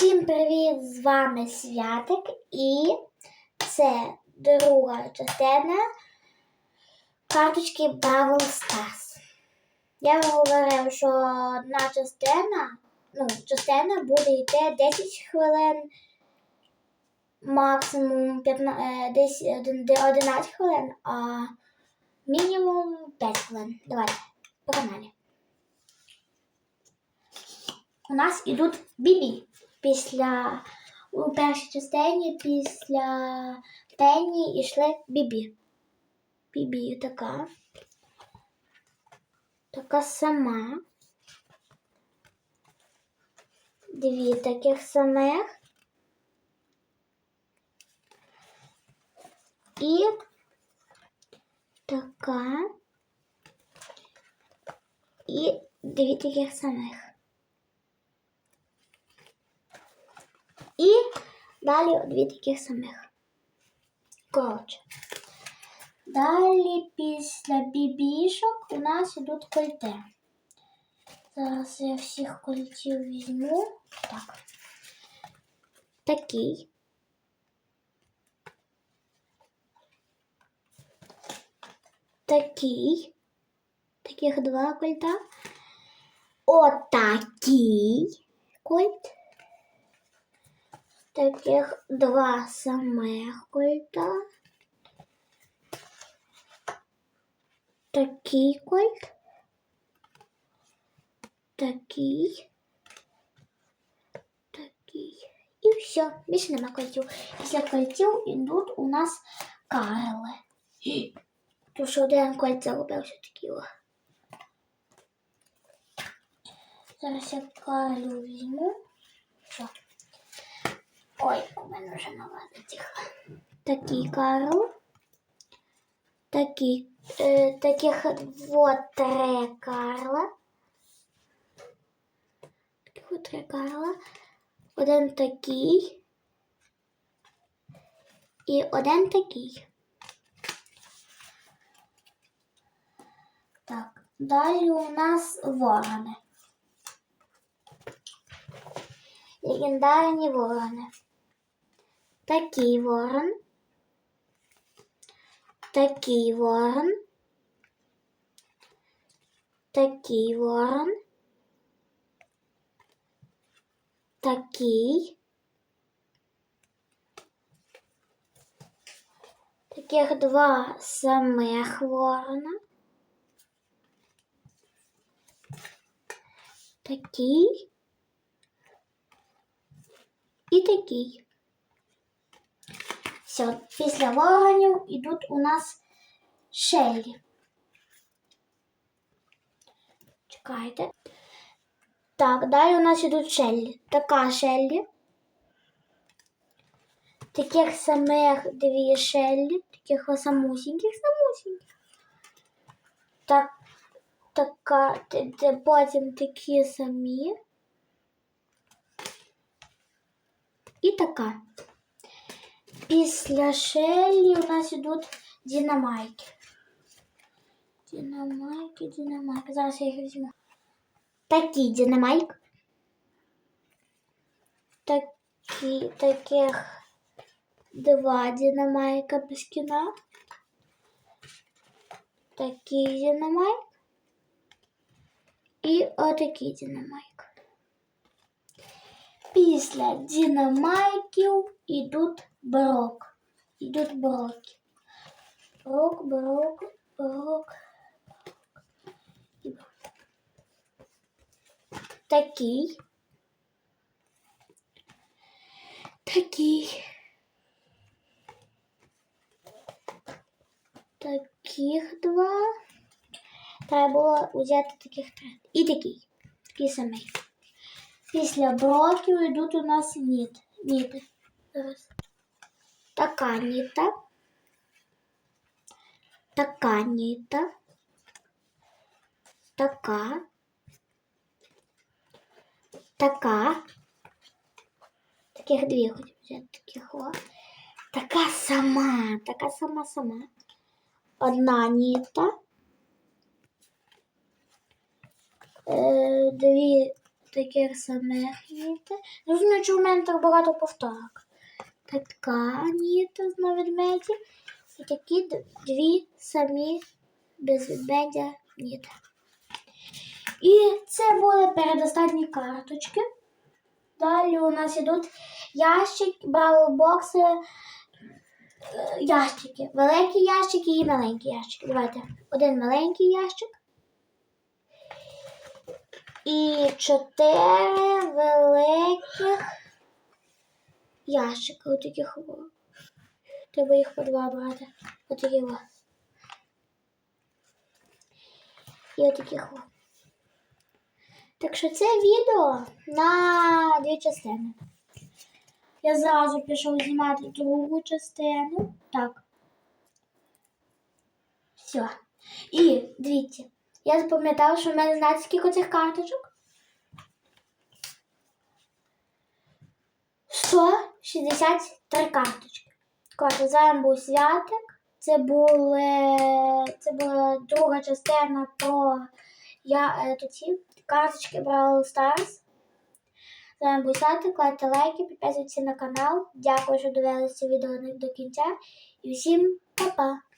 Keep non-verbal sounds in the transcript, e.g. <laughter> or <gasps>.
Всім привіт! З вами Святик і це друга частина карточки Бравл Stars. Я вам говорив, що одна частина, ну, частина буде йти 10 хвилин, максимум 15, е, десь 11 хвилин, а мінімум 5 хвилин. Давайте, погнали. У нас ідуть бібі. Після у першій частині після Пенні йшли бібі. Бібі така. Така сама. Дві таких самих. І така. І дві таких самих. І далі дві таких самих. Коротше. Далі після бібішок у нас ідуть кольти. Зараз я всіх кольтів візьму. Так. Такий. Такий. Таких два кольта. Отакий кольт таких два самих кольта. Такий кольт. Такий. Такий. І все, більше нема кольтів. Після кольтів йдуть у нас карли. <gasps> Тому що один кольт загубився такий. о. Зараз я карлю візьму. Ой, у мене вже нова затихла. Такий Карл. Такі, е, таких вот три Карла. Таких от три Карла. Один такий. І один такий. Так, далі у нас ворони. Легендарні ворони. Такий ворон. Такий ворон. Такий ворон. Такий. Таких два самих ворона. Такий. І такий. Все, після воронів йдуть у нас шелі. Чекайте. Так, далі у нас йдуть шелі. Така шелі. Таких самих дві шелі, таких самусіньких, самусіньких. Так, така, потім такі самі. І така. Після шелі у нас йдуть динамайки. Динамайки, динамайки. Зараз я їх візьму. Такий динамайк. Такі, таких два динамайка без кіна. Такий динамайк. І отакий динамайк. Після динамайків ідуть брок. Ідуть броки. Брок, брок, брок. і брок. Такий. Такий. Таких два. Треба було взяти таких три. І такий. Такий самий. Після броків йдуть у нас ніт. Ніти. Зараз. Така ніта. Така ніта. Така. Така. Таких дві хочу взяти. Таких о. Така сама. Така сама сама. Одна ніта. Е, дві таких самих ніти. Не розумію, чому в мене так багато повторок. Така ніта на ведмеді. І такі дві самі без ведмедя ніти. І це були передостанні карточки. Далі у нас ідуть ящики, бокси, ящики. Великі ящики і маленькі ящики. Давайте. Один маленький ящик. І чотири великих ящика. Отаких. о. Треба їх по два брати. Отакі. І отаких. Так що це відео на дві частини. Я зразу пішов знімати другу частину. Так. Все. І дивіться, я запам'ятала, що в мене знаєте, скільки цих карточок? 163 карточки. Коротше, з вами був святик. Це були це була друга частина про я е, ці карточки Brawl Stars. З вами був святик, лайкайте лайки, підписуйтесь на канал. Дякую, що дивилися відео до кінця. І всім па-па!